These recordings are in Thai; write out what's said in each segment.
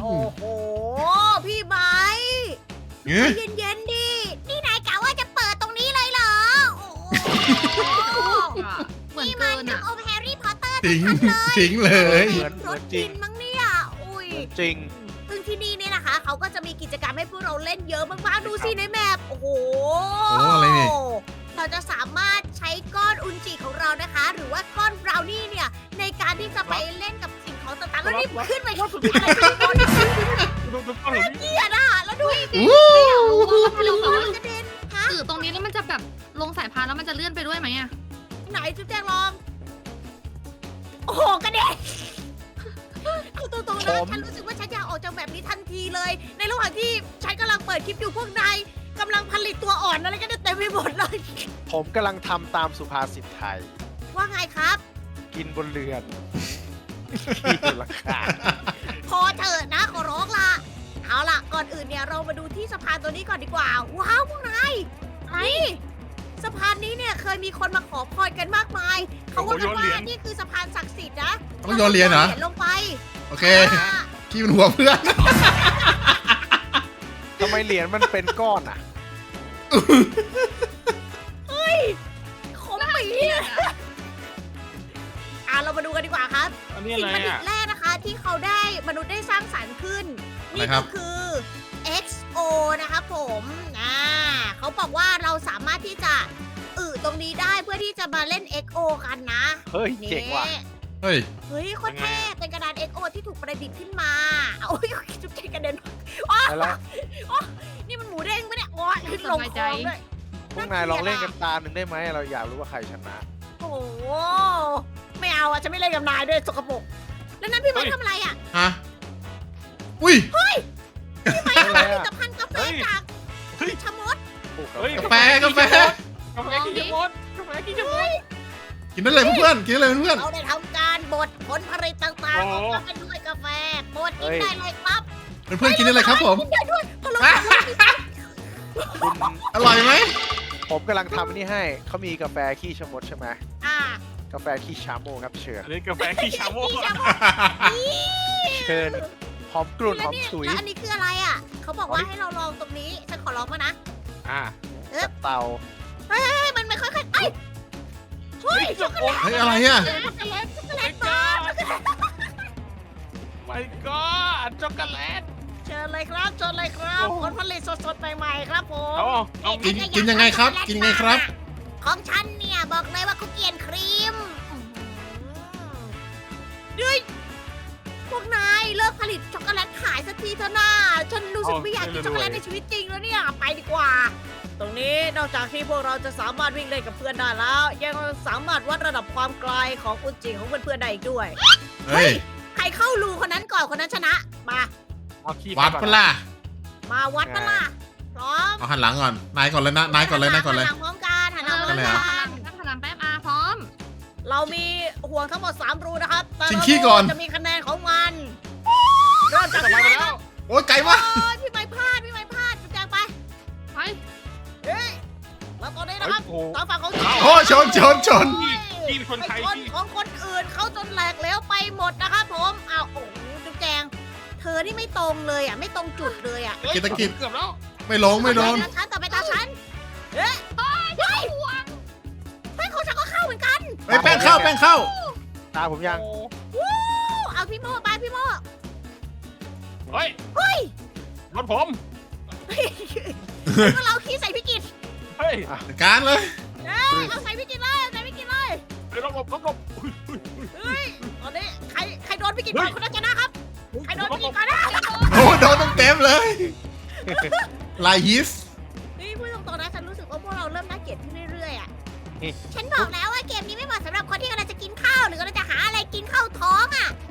โอ้โห พี่ไม้เงี้ยเย็นๆดิ นี่นายกะว่าจะเปิดตรงนี้เลยเหรอ โอ้โหเหมือนนี่มัเกินนจะอะเอาแฮร์รี่พอตเตอร์ทิ้งทั้งนั้นเลยทิ้งเลย เหมือนเหรมือถนจริกิง นมั้งเนี่ย อุ้ยเหมือนจริง ซึ่งที่นี่เนี่ยนะคะ เขาก็จะมีกิจกรรมให้พวกเราเล่นเยอะมากๆ ดูสิในแมปโอ้โหโอ้อะไรเนี่ยเราจะสามารถใช้ก้อนอุนจิของเรานะคะ หรือว่าก้อนบราวนี่เนี่ยในันนี้ขึ้นไปข้างบนอะไรขึ้นบนดูดูก้อนหินเกียดอะแล้วดูอู้ไม่อยากรู้ว่าถ้าเราสามารถกระเด็นฮะสื่อตรงนี้แล้วมันจะแบบลงสายพานแล้วมันจะเลื่อนไปด้วยไหมอะไหนจุ๊บแจงลอง โอ้โหกระเด็นคือตรงๆนะผมฉันรู้สึกว่าฉันอยากออกจากแบบนี้ทันทีเลย ในระหว่างที่ฉันกำลังเปิดคลิปอยู่พวกนายกำลังผลิตตัวอ่อนอะไรกันเต็มไปหมดเลย ผมกำลังทำตามสุภาษิตไทย ว่าไงครับ กินบนเรือน ที่บนหลังคาพอเถอะนะขอร้องละเอาล่ะ ก่อนอื่นเนี่ยเรามาดูที่สะพานตัวนี้ก่อนดีกว่า ว้าวพวกนายนี่สะพานนี้เนี่ยเคยมีคนมาขอพรกันมากมาย เขาว่ากันว่านี่คือสะพานศักดิ์สิทธิ์นะต้องโยนเหรียญเหรอโยนลงไปโอเคขี้มันหัวเพื่อน ทำไมเหรียญมันเป็นก้อนอะ นี่อะไรครัก็บคือ XO นะครับผมอ่าเขาบอกว่าเราสามารถที่จะอึตรงนี้ได้เพื่อที่จะมาเล่น XO กันนะเฮ้ยเจ๋งว่ะนี่เฮ้ย เฮ้ยโคตรเท่เป็นกระดาน XO ที่ถูกประดิษฐ์ขึ้นมาโอ้ยจุ๊บใจกระเด็นไปแล้วนี่มันหมูเด้งปะเนี่ยโอ้ยลงคลองด้วยพวกนายลองเล่นกันตาหนึ่งได้ไหมเราอยากรู้ว่าใครชนะ โอ้โหไม่เอาอะฉันไม่เล่นกับนายด้วยสกปรกแล้วนั่นพี่ไม้ทำอะไรอะ ฮะ อุ้ยพี่ไม้อะไรทำผลิอะตภัณฑ์กาแฟเฮ้ยจากเฮ้ย ชะมดปลูกเฮ้ยกาแฟกาแฟ กาแฟกินจะหมดกาแฟกินจะหมด กินได้เลยเพื่อนๆกินได้เลยเพื่อนเราได้ทำการบดผลผลิตต่างๆอโอ้อกมาเป็นด้วยกาแฟบดกินได้เลยครับๆเพื่อนๆกินได้เลยครับผม กินได้ด้วยพอเราคุณอร่อยไหมผมกำลังทำอันนี่ให้ เขามีกาแฟขี้ชะมดใช่ไหมอ่ากาแฟขี้ชาโมครับเชิญ อันนี้กาแฟขี้ชาโม่ชะมดนี่เชิญ หอมกรุ่นหแล้วอมนี่ฉุยแล้วอันนี้คืออะไรอะ เขาบอกว่าให้เราลองตรงนี้ ฉันขอลองมานะ อ่ากับเตาเฮ้ยมันไม่ค่อยๆเอ้ยเฮ้ยช็อกโกแลตเฮ้ยอะไรอะ ช็อกโกแลตช็อกโกแลไม่ตก็บาร์ไม่ก็ช็อกโกแลตเชิญเลยครับเชิญเลยครับโอ้ผลผลิตสดๆใหม่ๆครับผมเอาเอากินกินยังไงครับกินยังไงครับ ของฉันเนี่ย บอกเลยว่าคุกเกียนครีมด้วย พวกนายเลิกผลิตช็อกโกแลตขายสักทีเถอะนะฉันรู้สึกไม่อยากกินช็อกโกแลตในชีวิตจริงแล้วเนี่ยไปดีกว่า ตรงนี้นอกจากที่พวกเราจะสามารถวิ่งเล่นกับเพื่อนได้แล้ว ยังสามารถวัดระดับความไกลของอุจจิของเพื่อนๆได้อีกด้วย เฮ้ย ใครเข้ารูคนนั้นก่อนคนนั้นชนะ มา เอาขี้วัดปะล่ะมาวัดปะล่ะพร้อมเอาหันหลังก่อน นายก่อนเลยนะ นายก่อนเลย นายก่อนเลย หัหลังพร้อมกันหันหลังพร้อมกัน เรามีห่วงทั้งหมด3รูนะครับแต่ชิงละขี้ก่อนรูจะมีคะแนนของมันเริ่มจากกลับพี่มาไม้แล้นะวโอ้ยไก่วะโอ้ยพี่ไม้พลาดพี่ไม้พลาดจุดแจงไปไปเฮ้ยแล้วตอนนี้เฮ้นะยครับโอ้ทางฝั่งของโอ้ชนชนชนขี้เป็นคนไทยไปชนขี้ของคนอื่นเขาจนแหลกเหลวไปหมดนะครับผมอ้าวโอ้โหจุดแจง เธอนี่ไม่ตรงเลยอะไม่ตรงจุดเลยอะ เฮ้ยกินตะกินเกือบแล้วไม่ลงไม่โดน ต่อไปตาฉันต่อไปตาฉันเฮ้ยเฮ้ยเฮ้ย เหมือนกันเฮ้ยแป้งเข้าแป้งเข้า ตาผมยังโอ้วู้เอาพี่โม่ไปพี่โม่เฮ้ยเฮ้ยรถผม พวกเราขี้ใส่พี่กิตเฮ้ยจัดการเลย เอ้ยเอาใส่พี่กิตเลยเอาใส่พี่กิตเลยเฮ้ยรถหลบรถหลบอุ๊ยอุ๊ยเฮ้ยตอนนี้ใครใครโดนพี่กิตก่อนคนนั้นชนะครับใครโดนพี่กิตก่อนนะโอ้โดนเต็มๆเลย ลายฮิส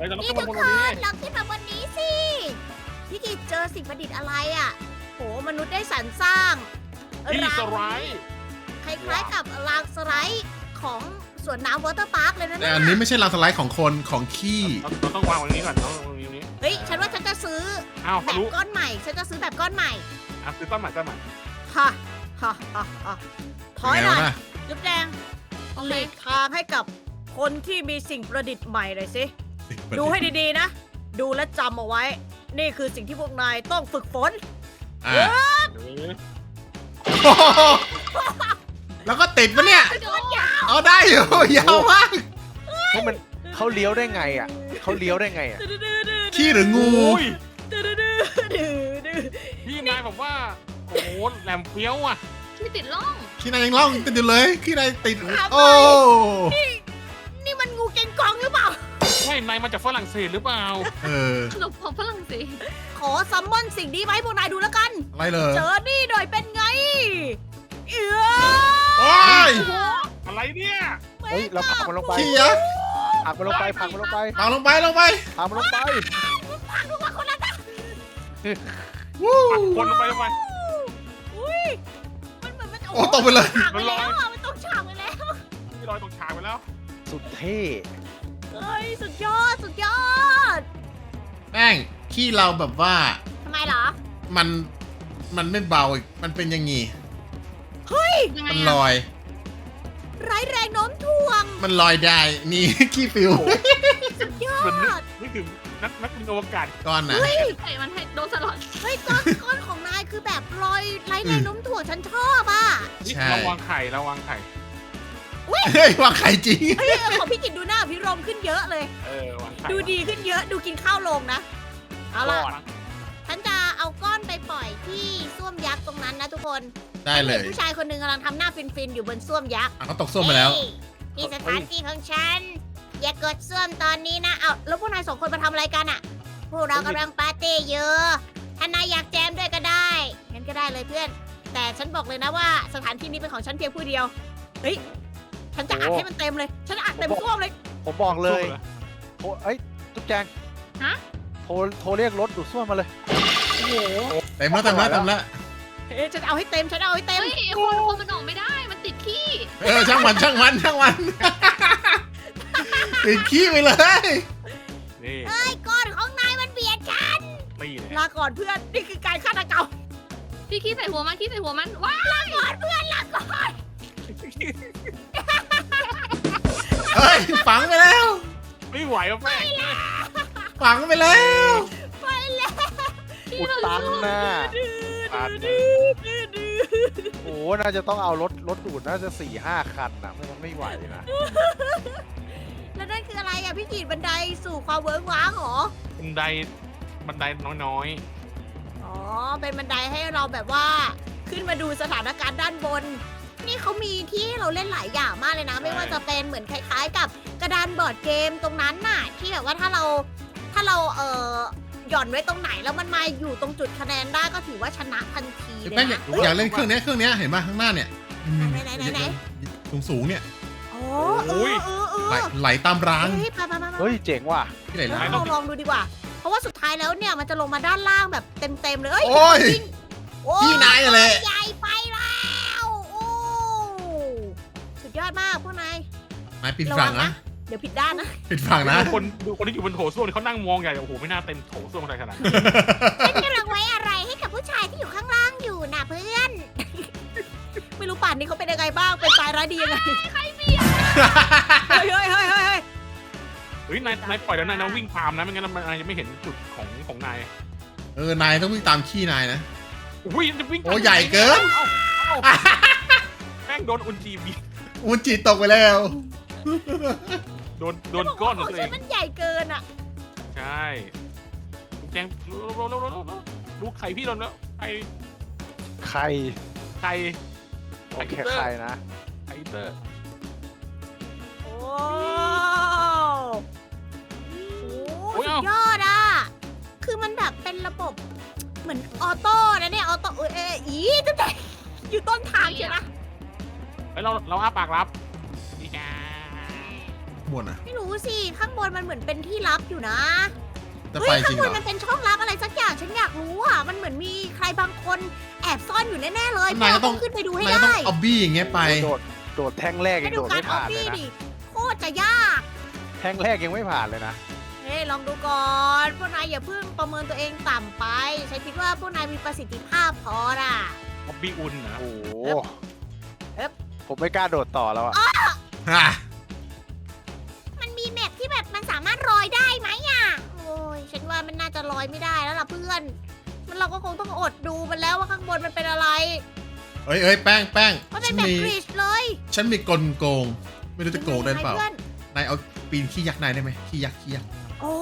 ฮ้ยเราต้องนี่ขึ้นทุมากบนคนี้นลองขึ้นมาบนนี้สิ พี่กิตเจอสิ่งประดิษฐ์อะไรอะ โห มนุษย์ได้สรรสร้างที่สไลรางด์ คล้ายๆกับรางสไลด์ของสวนน้ำวอเตอร์พาร์คเลยนะแต่เนี่ยอันนี้ไม่ใช่ลายสไลด์ของคนของขี้เราเราต้องวางไว้ตรงนี้ก่อนเราต้องวางตรงนี้เฮ้ย ฉันว่าฉันจะซื้ออ้าวแบเขาบรู้ก้อนใหม่ ฉันจะซื้อแบบก้อนใหม่ อะซื้อต้นใหม่ต้นใหม่ฮะฮะฮะฮะถอยไงหน่อวะยน่ะจุ๊บแดงโอหเคลีกทางให้กับคนที่มีสิ่งประดิษฐ์ใหม่หน่อยสิ ดูให้ดีๆนะ ดูและจำเอาไว้ นี่คือสิ่งที่พวกนายต้องฝึกฝน อะเออโอ้โหแล้วก็ติดปะเนี่ย เอาได้อยู่ ยาวมาก เพราะมันเขาเลี้ยวได้ไงอะเขาเลี้ยวได้ไงอะขี้หรืองูอุ้ยดื้อๆดื้อๆดื้อพี่นายบอกว่า โอ้โหแหลมเฟี้ยวอะ ไม่ติดล่องขี้นายยังล่องติดอยู่เลย ขี้นายติด โอ้ๆนี่มันงูเก่งกองหรือเปล่า ใช่นายมาจากฝรั่งเศสหรือเปล่า เออหลบของฝรั่งเศสขอซัมมอนสิ่งนี้มาให้พวกนายดูแล้วกัน อะไรเลยเจอนี่หน่อยเป็นไง เอือโอ้ยอะไรเนี่ย เฮ้ยเราผลักมันลงไปขี้อะผลักมันลงไปผลักมันลงไปเอาลงไปลงไปผลักมันลงไปดูว่าคนละนะวู้ปักคนลงไปลงไป อุ้ยมันเหมือนมันโอ้ตกไปเลย ฉากไปแล้วอะมันตกฉากไปแล้วพี่ลอยตกฉากไปแล้ว สุดเท่ เฮ้ยสุดยอดสุดยอดแม่งขี้เราแบบว่าทำไมเหรอ มันมันไม่เบาอีกมันเป็นอยังงี้เฮ้ย ยังไงมันอะลอย ไร้แรงโน้มถ่วงมันลอยได้นี่ ขี้ฟิวสุดยอเหมือนนึกด นึกถึงนักนักบินอวกาศก้อนนะ เฮ้ย เตะมันให้โดนสลอดเฮ้ยก้อนก้อนของนายคือแบบลอยไร้แรงโน้มถ่วงฉันชอบอะนี่ใช่ระวังไข่ระวังไข่ เฮ้ยวางไข่จริง เฮ้ยของพี่กิตดูหน้าพิรม ขึ้นเยอะเลย เออวางไข่ดูดีขึ้นเยอะดูกินข้าวลงนะ เอาล่ะรอดฉันจะเอาก้อนไปปล่อยที่ส้วมยักษ์ตรงนั้นนะทุกคนได้เลยห็นผู้ชายคนหนึ่งกำลังทำหน้าฟินๆอยู่บนส้วมยักษ์อะเขาตกส้วมไปแล้ว เฮ้ยนี่สถานที่ของฉัน อย่ากดส้วมตอนนี้นะ เอาแล้วพวกนายสองคนมาทำอะไรกันอะพวกเรากำลังปาร์ตี้อยู่ถ้านายอยากแจมด้วยก็ได้ งั้นก็ได้เลยเพื่อน แต่ฉันบอกเลยนะว่าสถานที่นี้เป็นของฉันเพียงผู้เดียว เฮ้ย ฉันจะอัดให้มันเต็มเลย ฉันจะอัดเต็มส้วมเลย ผมบอกเลยโทรเอ้ยตุ๊กแจงฮะ โทรโทรเรียกรถดูดซ่วมมาเลย โอ้โหเต็มแล้วเต็มแล้วเต็มแล้วเฮ้ยฉันเอาให้เต็มฉันเอาให้เต็มเฮ้ยไอ้คนคนมันออกไม่ได้ มันติดขี้เออช่างมันช่างมันช่างมันติดขี้ไปเลย นี่เฮ้ยก้อนของนายมันเบียดฉันนี่แหละลาก่อนเพื่อนนี่คือการฆาตกรรมพี่ขี้ใส่หัวมันขี้ใส่หัวมันว้าล เพื่อนลาก่อนเฮ้ยฝังไปแล้ว ไม่ไหวแล้วแม่งฝังไปแล้วไปแล้วอุดตันน่ะตันดื้อดื้อดื้อโอ้โหน่าจะต้องเอารถรถดูดน่าจะสี่ห้าคันนะไม่งั้นไม่ไหวนะแล้วนั่นคืออะไรอะพี่กีดบันไดสู่ความเวิร์กว้างเหรอบันไดบันไดน้อยอ๋อ เป็นบันไดให้เราแบบว่าขึ้นมาดูสถานการณ์ด้านบน นี่เขามีที่ให้เราเล่นหลายอย่างมากเลยนะ ไม่ว่าจะเป็นเหมือนคล้าย ๆ กับกระดานบอร์ดเกมตรงนั้นน่ะ ที่แบบว่าถ้าเราถ้าเราเอ่อหย่อนไว้ตรงไหนแล้วมันมาอยู่ตรงจุดคะแนนได้ก็ถือว่าชนะทันทีเลแป้งยอยานะกอยากเล่นเครื่องเนี้ยเครื่องเนี้ยเห็นป่ะข้างหน้าเนี่ยอืมไหนไหนไหนไหนสูงสูงๆเนี่ยโอ้เออเออเออไหลไหลตามรางเฮ้ยไปไปไปไป เฮ้ยเจ๋งว่ะ ที่ไหนแล้วราง เราลองดูดีกว่า เพราะว่าสุดท้ายแล้วเนี่ยมันจะลงมาด้านล่างแบบเต็มๆเลย เอ้ยโอ้ย จริงโอ้พี่นายอะไรให นายปิดฝั่งนะ เดี๋ยวผิดด้านนะปิดฝั่งๆนะ ดูคนดูคนที่อยู่บนโถส้วมนี่เขานั่งมองใหญ่โอ้โหไม่น่าเต็มโถส้วมอะไรขนาดนั้นฉันกำลังไว้อะไรให้กับผู้ชายที่อยู่ข้างล่างอยู่นะเพื่อน ไม่รู้ป่านนี้เขาเป็นยังไงบ้างเป็นตายร้ายดียังไงใครเบียเฮ้ยเฮ้ยเฮ้ยเฮ้ยเฮ้ยนายนายปล่อยแล้วนายนะวิ่งตามนะไม่งั้นมันนายจะไม่เห็นจุดของของนายเออนายต้องวิ่งตามขี้นายนะ อุ้ยจะวิ่งโอ้ใหญ่เกิน อ้าเอ้าแม่งโดนอุนจีบีอุนจิตกไปแล้ว โดนโดนก้อนของตัวเอฉัง นมันใหญ่เกินอะใช่แจงโรโรโรโรโรดูไข่พี่โดนแล้วไข่ใครไข่โอเคใครนะ ไข่เตอร์โอ้โอ้ยสุเอ้าดยอดอะ คือมันแบบเป็นระบบเหมือนออโต้นะเนี่ยออโต้เอยเอยอีตั้งแต่อยู่ต้นทางใช่ไหมเฮ้ยเราเราอ้าปากรับดีจ้า บนอะ ไม่รู้สิ ข้างบนมันเหมือนเป็นที่ลับอยู่นะจะเฮ้ไปยจข้าริงงบเหรนอมันเป็นช่องลับอะไรสักอย่างฉันอยากรู้อะ มันเหมือนมีใครบางคนแอบซ่อนอยู่แน่ๆเลยนายก็เราต้ต้อองงขึ้นไปดูให้นายก็ต้อได้งเอาบี้อย่างเงี้ยไป โดดโดดแท่งแรกให้ยังดูโดดการไม่ออผ่าฟนเลฟี่ยนะดิโคตรจะยาก แท่งแรกยังไม่ผ่านเลยนะเฮ้ยลองดูก่อนพวกนายอย่าเพิ่งประเมินตัวเองต่ำไป ฉันคิดว่าพวกนายมีประสิทธิภาพพอน่ะ อบบี้อุ่นนะโอ้โหเอ๊บผมไม่กล้าโดดต่อแล้วอะฮะมันมีแมปที่แบบมันสา ลอยไม่ได้แล้วล่ะเพื่อน มันเราก็คงต้องอดดูมันแล้วว่าข้างบนมันเป็นอะไร เอ้ยเอ้ยแป้งแป้งมันเป็ฉันนแบบมีกรีชเลยฉันมีกลโกง ไม่รู้จะโกงได้หรือเปล่าพื่อนนายเอาปีนขี้ยักษ์นายได้ไหมขี้ยักษ์ขี้ยักษ์โอ้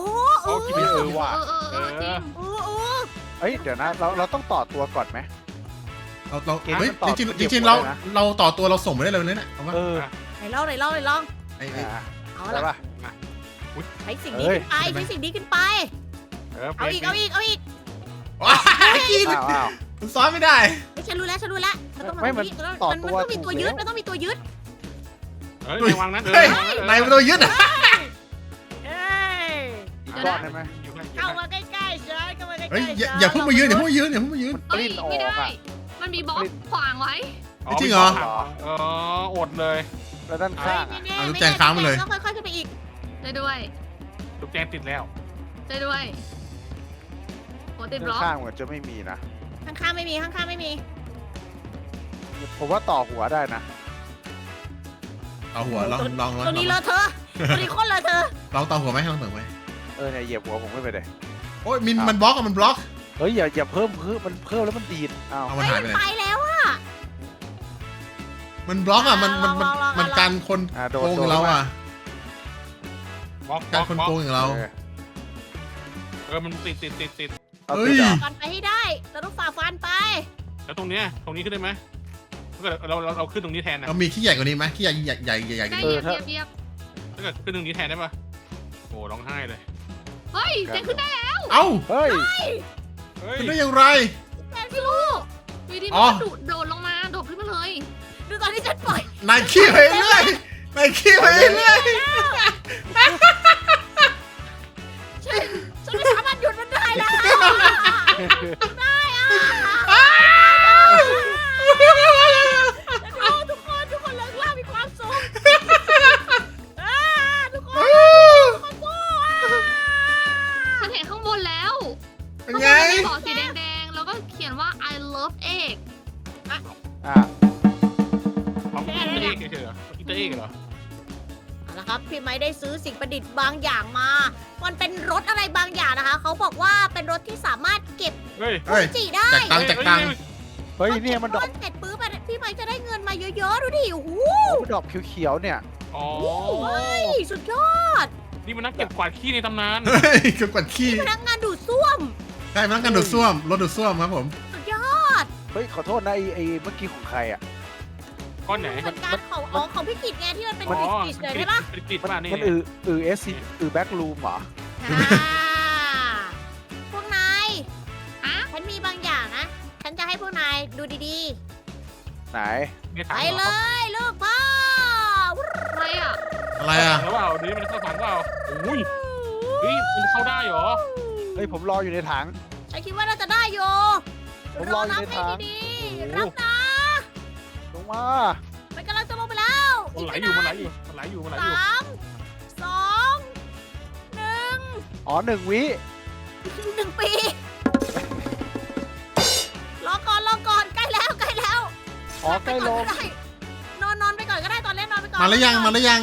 เอโอ้อกินเอไปเถออะว่ะ เออเออเออจริงเออเออเอ้ยเดี๋ยวนะเราเราต้องต่อตัวก่อนไหม เราเราเกมเฮ้ยมันต่อจริงมันๆเดี๋จยวริงๆเราได้นะ เราต่อตัวเราส่งไปได้เลยนะเนี่ยเอาว่าเออไหนลองไหนลองไหนลอง ไอ้ไอ้ อะเอาได้ละปะใช้สิ่งนี้เอ้ย ขึ้นไปใช้สิ่งนี้ขึ้นไป เออเอาอีกเอาอีกเอาอีกว้ายกินอ้าวอ้าว มันซ้อนไม่ได้เฮ้ยฉันรู้แล้วฉันรู้แล้วมันต้องไม่มามันตรงนี้ต่อมันตัวมันต้องมีถูกตัวยึดแล้ว มันต้องมีตัวยึดเฮ้ยระวังนะเดินเฮ้ยระวังะนายมันตัวยึดอะเอ้ยอีกก้อนได้ไหมอยู่ข้างเข้ามาใกล้ๆฉันเข้ามาใกล้ๆเฮ้ยอย่าฉันอย่าเพิ่งมายืนอย่าเพิ่งมายืนอย่าเพิ่งมายืนเอ้ยปลิ้นออกไม่ได้อะมันมีบล็อกขวางไว้ จริงเหรอ เอออดเลยแล้วด้านเฮ้ข้ายงไม่อะแน่อะไม่ลูกแน่แจงค้างมาเลยต้องค่อยๆขึ้นไปอีกได้ด้วย ลูกแจงติดแล้วได้ด้วย โอ้ติดบด้าล็อกนข้างเหมือนจะไม่มีนะ ข้างๆไม่มีข้างๆไม่มี ผมว่าต่อหัวได้นะเอาหัวลองลองลองตัวนี้เลอะเธอะตัวนี้โคนเลอะเธอะลองต่อหัวไหมลองต่อหัวไหมเออเนี่ยเหยียบหัวผมไม่ไปเลย โอ้ยมินมันบล็อกอะมันบล็อกเฮ้ยอย่าอย่าเพิ่มเพิ่มมันเพิ่มแล้วมันดีดอ้าวเอามันเฮ้ยหายมัไปนไหนไปแล้วอะ มันบล็อกอะมันมันมันลองลองลอง มันกันคนอ่าโดโกนงโดนเราอะบล็อกบกัล็นอกคนบล็อกโกงอย่างเรา เออเออมันติดติดติดติด เอาเฮ้ติยดเหรอฟันไปให้ได้ เราต้องฝ่าฟันไปแล้วตรงเนี้ยตรงนี้ขึ้นได้ไหมถ้าเกิดเราเราเราขึ้นตรงนี้แทนนะเรามีขี้ใหญ่กว่านี้ไหมขี้ใหญ่ใหญ่ใหญ่ใหญ่ใหญ่กได้ว่านี้เหยียบเหยียบเหยียบถ้าเกิดขึ้นตรงนี้แทนได้ปะโอ้ร้องไห้เลยเฮ้ยเจ๊ขึ้นได้เอ้าเฮ้ย เฮ้ย เป็นได้อย่างไรไม่รู้วีดีอ๋มัอนโดดโดดลงมา โดดขึ้นมาเลยดูตอนที่ฉันปล่อยนายขี้ไปเรื่อยนายขี้ไปเรื่อย No! ม้ได้ซื้อสิ่งประดิษฐ์บางอย่างมา มันเป็นรถอะไรบางอย่างนะคะ เขาบอกว่าเป็นรถที่สามารถเก็บเฮ้ยเฮ้ย จีได้แจกตังค์แจกตังค์ เฮ้ยเนี่ยมันดพอกเก็บเงิเสร็จปุ๊บอะพี่ไม้จะได้เงินมาเยอะๆดูดิโอ้โหมันดอกเขียวๆเนี่ย อ๋อ เฮ้ยสุดยอดนี่มันนักเก็บกวาดขี้ในตำนาน เฮ้ยเกือบกดขี้พนักงานดูดซ่วมใช่มันต้องการดูดซ่วมรถดูดซ่วมครับผม สุดยอดเฮ้ยขอโทษนะไอ้ไอ้เมื่อกี้ของใครอะ ก้อนไหนเหมือนกันของอ๋อของพี่กิจไงที่มันเป็นอ๋อกิจๆเลยใช่ปะเป็นติดมันป่ะนี่มันอืออือเอสซีอือแบ็กรูมเหรออ่าพวกนายอะฉันมีบางอย่างนะ ฉันจะให้พวกนายดูดีไหน ไม่ๆถาไปมหรเลอย ลูกพ่ออะไรอะอะไรอะ แล้วเปล่าดูนี่มันเข้าฝันเปล่าอุ้ยเฮ้ยมันเข้าได้เหรอเฮ้ยผมรออยู่ในถัง ฉันคิดว่าน่าจะได้โยผมรรอออยู่รับในให้ถัง ดีโอ้ๆโหรับนะลง มันกำลังจะลงไปแล้วมันไหลอยู่มันไหลอยู่มันไหลอยู่มันไหลอยู่สามสองหนึ่งอ๋อหนึ่งวิหนึ่งปีรอก่อนรอก่อนใกล้แล้วใกล้แล้วอ๋อใกล้ลงนอนนอนไปก่อนก็ได้ตอนเล่นนอนไปก่อนมาแล้วยังมาแล้วยัง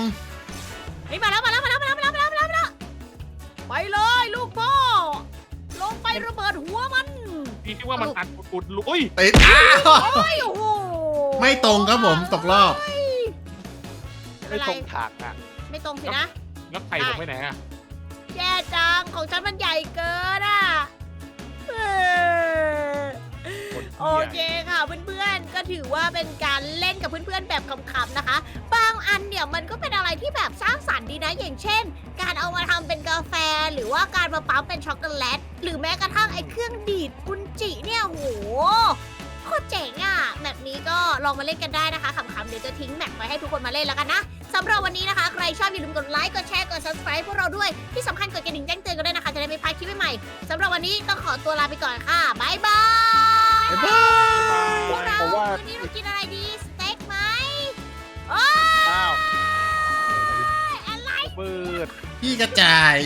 เฮ้ยมาแล้วมาแล้วมาแล้วมาแล้วมาแล้วมาแล้วมาแล้วไปเลยลูกพ่อลงไประเบิดหัวมันพี่คิดว่ามันอัดอุดๆลุยติดอ้าวโอ้ยโอ้โห ไม่ตรงครับผมตกรอบ ไม่ตรงถังอะไม่ตรงสินะ แล้วไข่ผมไปไหนอะแย่จังของฉันมันใหญ่เกินอะเออโอเคค่ะเพื่อนๆ ก็ถือว่าเป็นการเล่นกับเพื่อนๆ แบบขำๆนะคะ บางอันเนี่ยมันก็เป็นอะไรที่แบบสร้างสรรค์ดีนะ อย่างเช่น การเอามาทำเป็นกาแฟ หรือว่าการมาปั๊มเป็นช็อกโกแลต หรือแม้กระทั่งไอ้เครื่องดีดกุนจิเนี่ยโหโคตรเจ๋งอะแบบ นี้ก็ลองมาเล่นกันได้นะคะขำๆเดี๋ยวจะทิ้งแมปไว้ให้ทุกคนมาเล่นแล้วกันนะสำหรับวันนี้นะคะ ใครชอบอย่าลืมกดไลค์กดแชร์กด subscribe พวกเราด้วยที่สำคัญกดกระดิ่งแจ้งเตือนกันด้วยนะคะ จะได้ไม่พลาดคลิปใหม่ๆสำหรับวันนี้ต้องขอตัวลาไปก่อนค่ะบ๊ายบายบ๊ายบายพวกเราเพราะว่า วันนี้เรากินอะไรดีสเต็กไหมโอ้อ้าวยอะไรมืดขี้กระจาย